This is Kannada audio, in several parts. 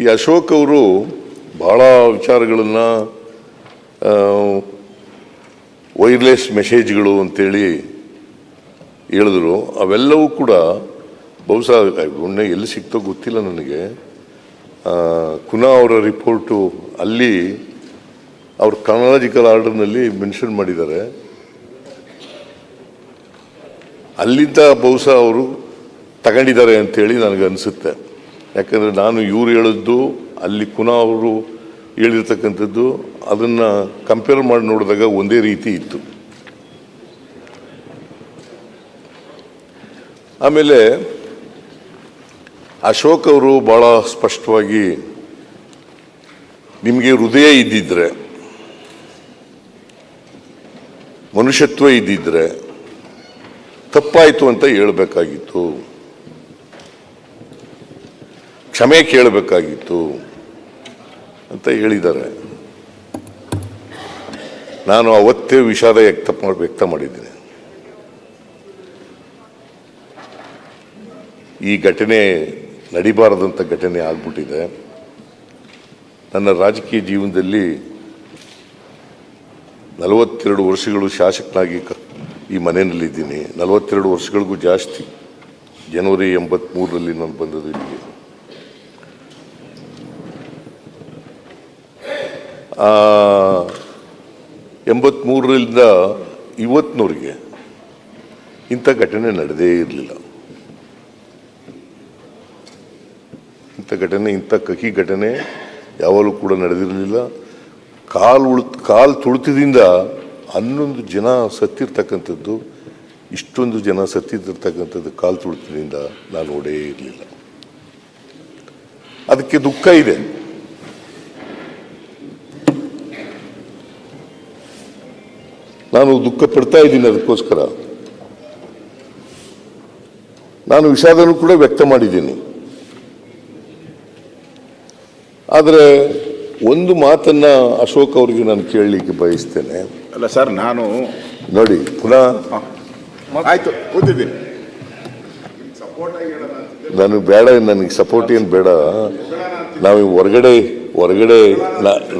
ಈ ಅಶೋಕ್ ಅವರು ಬಹಳ ವಿಚಾರಗಳನ್ನು ವೈರ್ಲೆಸ್ ಮೆಸೇಜ್ಗಳು ಅಂತೇಳಿ ಹೇಳಿದ್ರು. ಅವೆಲ್ಲವೂ ಕೂಡ ಬಹುಶಃ ಒಣ್ಣೆ ಎಲ್ಲಿ ಸಿಕ್ತೋ ಗೊತ್ತಿಲ್ಲ ನನಗೆ. ಕುನಾ ಅವರ ರಿಪೋರ್ಟು ಅಲ್ಲಿ ಅವ್ರ ಕ್ರಾನಾಲಜಿಕಲ್ ಆರ್ಡರ್ನಲ್ಲಿ ಮೆನ್ಷನ್ ಮಾಡಿದ್ದಾರೆ. ಅಲ್ಲಿಂದ ಬಹುಶಃ ಅವರು ತಗೊಂಡಿದ್ದಾರೆ ಅಂತೇಳಿ ನನಗೆ ಅನಿಸುತ್ತೆ. ಯಾಕಂದರೆ ನಾನು ಇವ್ರು ಹೇಳಿದ್ದು, ಅಲ್ಲಿ ಕುನಾ ಅವರು ಹೇಳಿರ್ತಕ್ಕಂಥದ್ದು, ಅದನ್ನು ಕಂಪೇರ್ ಮಾಡಿ ನೋಡಿದಾಗ ಒಂದೇ ರೀತಿ ಇತ್ತು. ಆಮೇಲೆ ಅಶೋಕ್ ಅವರು ಭಾಳ ಸ್ಪಷ್ಟವಾಗಿ ನಿಮಗೆ ಹೃದಯ ಇದ್ದಿದ್ರೆ, ಮನುಷ್ಯತ್ವ ಇದ್ದಿದ್ರೆ ತಪ್ಪಾಯಿತು ಅಂತ ಹೇಳಬೇಕಾಗಿತ್ತು. ಕ್ಷಮೆ ಕೇಳಬೇಕಾಗಿತ್ತು ಅಂತ ಹೇಳಿದ್ದಾರೆ. ನಾನು ಅವತ್ತೇ ವಿಷಾದ ವ್ಯಕ್ತ ವ್ಯಕ್ತ ಮಾಡಿದ್ದೀನಿ. ಈ ಘಟನೆ ನಡಿಬಾರದಂಥ ಘಟನೆ ಆಗ್ಬಿಟ್ಟಿದೆ. ನನ್ನ ರಾಜಕೀಯ ಜೀವನದಲ್ಲಿ ನಲವತ್ತೆರಡು ವರ್ಷಗಳು ಶಾಸಕನಾಗಿ ಈ ಮನೆಯಲ್ಲಿದ್ದೀನಿ. ನಲವತ್ತೆರಡು ವರ್ಷಗಳಿಗೂ ಜಾಸ್ತಿ. ಜನವರಿ ಎಂಬತ್ಮೂರರಲ್ಲಿ ನಾನು ಬಂದದ್ದು ಇಲ್ಲಿಗೆ. ಎಂಬತ್ಮೂರರಿಂದ ಇವತ್ತಿನವರೆಗೆ ಇಂಥ ಘಟನೆ ನಡೆದೇ ಇರಲಿಲ್ಲ. ಇಂಥ ಘಟನೆ, ಇಂಥ ಕಹಿ ಘಟನೆ ಯಾವಾಗಲೂ ಕೂಡ ನಡೆದಿರಲಿಲ್ಲ. ಕಾಲು ಉಳ್ ಕಾಲು ತುಳಿತದಿಂದ ಹನ್ನೊಂದು ಜನ ಸತ್ತಿರ್ತಕ್ಕಂಥದ್ದು, ಇಷ್ಟೊಂದು ಜನ ಸತ್ತಿರ್ತಕ್ಕಂಥದ್ದು ಕಾಲು ತುಳಿತದಿಂದ ನಾನು ನೋಡೇ ಇರಲಿಲ್ಲ. ಅದಕ್ಕೆ ದುಃಖ ಇದೆ. ನಾನು ದುಃಖ ಪಡ್ತಾ ಇದ್ದೀನಿ ಅದಕ್ಕೋಸ್ಕರ. ನಾನು ವಿಷಾದನೂ ಕೂಡ ವ್ಯಕ್ತ ಮಾಡಿದ್ದೀನಿ. ಆದರೆ ಒಂದು ಮಾತನ್ನ ಅಶೋಕ್ ಅವರಿಗೆ ನಾನು ಕೇಳಲಿಕ್ಕೆ ಬಯಸ್ತೇನೆ. ಅಲ್ಲ ಸರ್ ನಾನು ನೋಡಿ ಪುನಃ ಆಯ್ತು ಕೂತಿದ್ದೀನಿ ನನಗೆ ಬೇಡ ನನಗೆ ಸಪೋರ್ಟ್ ಏನು ಬೇಡ. ನಾವು ಹೊರಗಡೆ ಹೊರಗಡೆ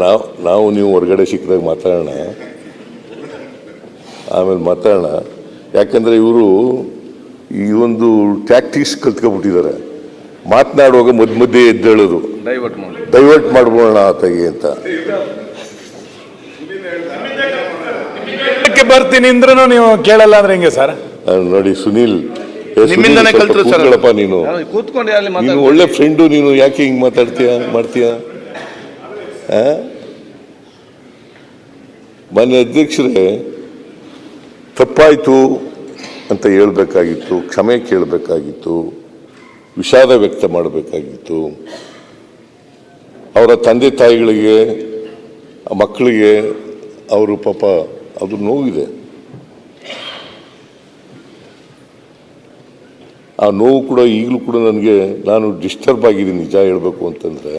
ನಾವು ನಾವು ನೀವು ಹೊರಗಡೆ ಸಿಕ್ಕಿದಾಗ ಮಾತಾಡೋಣ. ಆಮೇಲೆ ಮಾತಾಡೋಣ. ಯಾಕಂದರೆ ಇವರು ಈ ಒಂದು ಟ್ಯಾಕ್ಟಿಕ್ಸ್ ಕಲ್ತ್ಕೊಬಿಟ್ಟಿದ್ದಾರೆ. ಮಾತನಾಡುವಾಗ ಮಧ್ಯ ಮಧ್ಯೆ ಎದ್ದೇಳೋದು. ಡೈವರ್ಟ್ ಮಾಡಿ ಡೈವರ್ಟ್ ಮಾಡ್ಬೋಣ ಆತಗೆ ಅಂತ. ಬರ್ತೀನಿ ಅಂದ್ರೂ ನೀವು ಕೇಳಲ್ಲ ಅಂದ್ರೆ ಹೆಂಗೆ ಸರ್? ನೋಡಿ ಸುನೀಲ್ ನಿಮ್ಮಿಂದನೆ ಕಲ್ತ್ರು ಸರ್ ಕೂತ್ಕೊಳ್ಳಪ್ಪ ನೀನು. ಕೂತ್ಕೊಂಡು ಅಲ್ಲಿ ನೀನು ಒಳ್ಳೆ ಫ್ರೆಂಡು ನೀನು ಯಾಕೆ ಹಿಂಗೆ ಮಾತಾಡ್ತೀಯ ಮಾಡ್ತೀಯ? ಆ? ಮಾನ್ಯ ಅಧ್ಯಕ್ಷರೇ ತಪ್ಪಾಯ್ತು ಅಂತ ಹೇಳಬೇಕಾಗಿತ್ತು, ಕ್ಷಮೆ ಕೇಳಬೇಕಾಗಿತ್ತು, ವಿಷಾದ ವ್ಯಕ್ತ ಮಾಡಬೇಕಾಗಿತ್ತು. ಅವರ ತಂದೆ ತಾಯಿಗಳಿಗೆ, ಮಕ್ಕಳಿಗೆ ಅವರು ಪಾಪ ಅದು ನೋವಿದೆ. ಆ ನೋವು ಕೂಡ ಈಗಲೂ ಕೂಡ ನನಗೆ, ನಾನು ಡಿಸ್ಟರ್ಬ್ ಆಗಿದ್ದೀನಿ, ನಿಜ ಹೇಳಬೇಕು ಅಂತಂದರೆ.